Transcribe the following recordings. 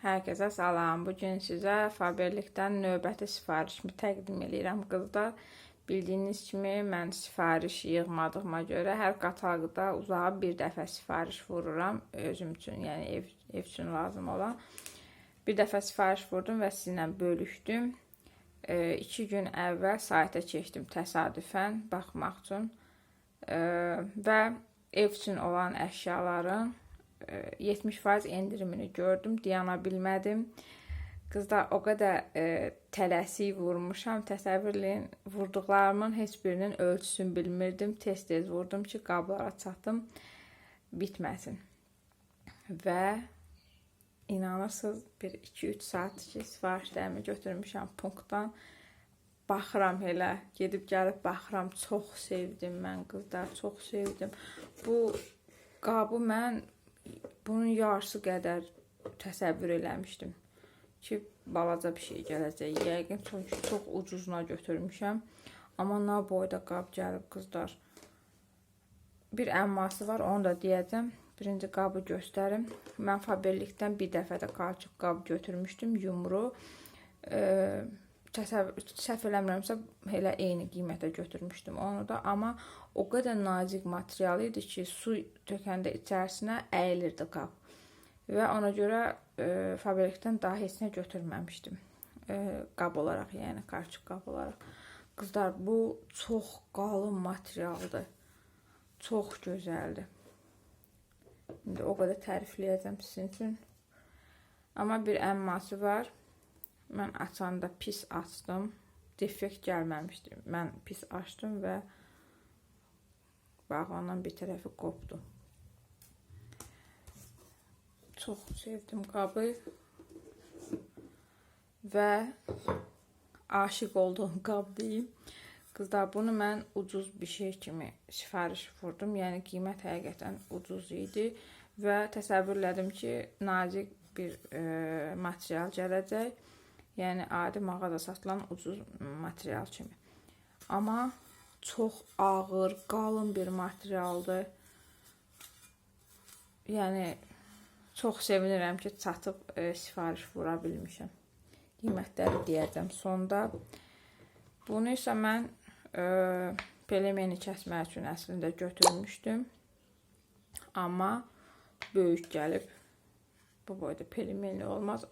Herkese salam. Bugün sizə Faberlikdən növbəti sifarişimi təqdim edirəm qızlar. Bildiyiniz kimi mən sifariş yığmadığıma görə hər qataloqda uzağa bir dəfə sifariş vururam özüm üçün, yəni ev, ev üçün lazım olan. Bir dəfə sifariş vurdum və sizinlə bölüşdüm. 2 gün əvvəl sayta keçdim təsadüfən baxmaq üçün. E, və ev üçün olan əşyaların 70% endirimini gördüm, dayana bilmədim. Qızlar o qədər e, tələsik vurmuşam, təsəvvür eləyin, vurduqlarımın heç birinin ölçüsünü bilmirdim. Tez-tez vurdum ki, qablara çatım, bitməsin. Və inanırsınız, bir 2-3 saat ki, sifarişlərimi götürmüşəm punktdan. Baxıram elə, gedib gəlib baxıram. Çox sevdim mən qızlar, çox sevdim. Bu qabı mən bunun yarısı qədər təsəvvür eləmişdim ki, balaca bir şey gələcək. Yəqin çünki çox ucuzuna götürmüşəm. Amma nə boyda qab gəlib qızlar. Bir əmması var, onu da deyəcəm. Birinci qabı göstərim. Mən Faberlikdən bir dəfə də qalçıq qab götürmüşdüm, yumru. E, təsəvvür səhv eləmirəmsə elə eyni qiymətə götürmüşdüm onu da, amma o qədər nazik material idi ki, su tökəndə içərisinə əyilirdi qab. Və ona görə e, fabrikdən daha heç nə götürməmişdim. E, qab olaraq, yəni qarışıq qab olaraq. Qızlar, bu çox qalın materialdır. Çox gözəldir. İndi o qədər tərifləyəcəm sizin üçün. Amma bir əmması var. Mən açanda pis açdım. Defekt gəlməmişdi. Mən pis açdım və bağlanan bir tərəfi qopdu. Çox sevdim qabı. Və aşiq olduğum qab deyim. Qızlar, bunu mən ucuz bir şey kimi sifariş vurdum. Yəni qiymət həqiqətən ucuz idi və təsəvvür elədim ki, nazik bir e, material gələcək. Yəni adi mağazada satılan ucuz material kimi. Amma çox ağır, qalın bir materialdır. Yəni çox sevinirəm ki, çatıb e, sifariş vura bilmişəm. Qiymətləri deyəcəm sonda. Bunu isə mən e, pelemeni kəsmək üçün əslində götürmüşdüm. Amma böyük gəlib. Bu boyda pelemeni olmaz.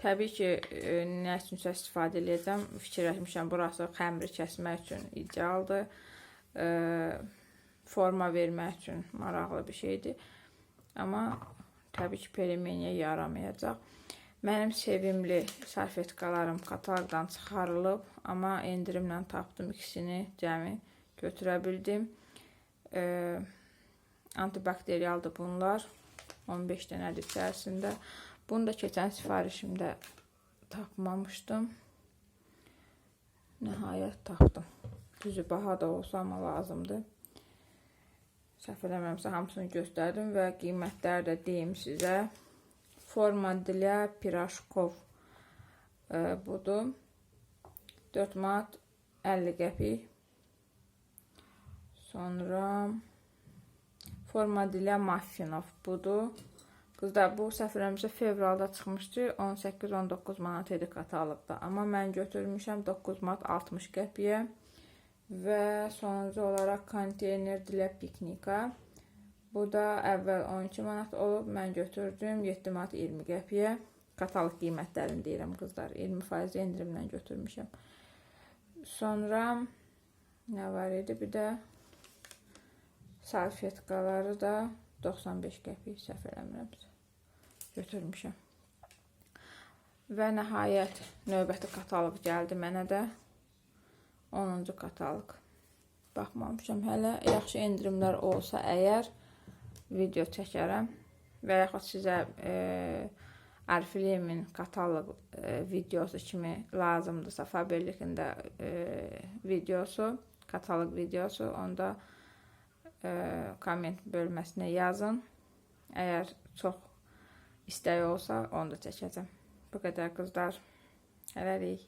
Təbii ki, e, nə üçünsə istifadə edəcəm. Fikirləşmişəm, burası xəmiri kəsmək üçün idealdır. E, forma vermək üçün maraqlı bir şeydir. Amma təbii ki, pelemeniyə yaramayacaq. Mənim sevimli salfetkalarım kataloqdan çıxarılıb, amma endirimlə tapdım ikisini cəmi götürə bildim. E, antibakterialdır bunlar. 15 dənədir içərisində. Bunu da keçən sifarişimdə tapmamışdım. Nəhayət tapdım. Düzü baha da olsa amma lazımdır. Səhv eləməmsə hamısını göstərdim və qiymətləri də deyim sizə. Forma dilə pirajkov e, budur. 4 manat 50 qəpik. Sonra forma dilə maffinov budur. Qızlar, bu eləmirəmsə fevralda çıxmışdı. 18-19 manat idi kataloqda. Amma mən götürmüşəm 9 manat 60 qəpiyə. Və sonuncu olaraq konteyner dilə piknika. Bu da əvvəl 12 manat olub. Mən götürdüm 7 manat 20 qəpiyə. Kataloq qiymətlərini deyirəm qızlar. 20% endirimlə götürmüşəm. Sonra nə var idi? Bir də salfetkaları da 95 qəpik səhv eləmirəmsə götürmüşəm. Və nəhayət növbəti kataloq gəldi mənə də. 10-cu kataloq. Baxmamışam hələ. Yaxşı endirimlər olsa əgər video çəkərəm və yaxud sizə e, Arfilimin kataloq e, videosu kimi lazımdırsa Faberlikin də e, videosu, kataloq videosu, onda e, komment bölməsinə yazın. Əgər çox İstəyi olsa onu da çəkəcəm. Bu qədər qızlar. Hələlik.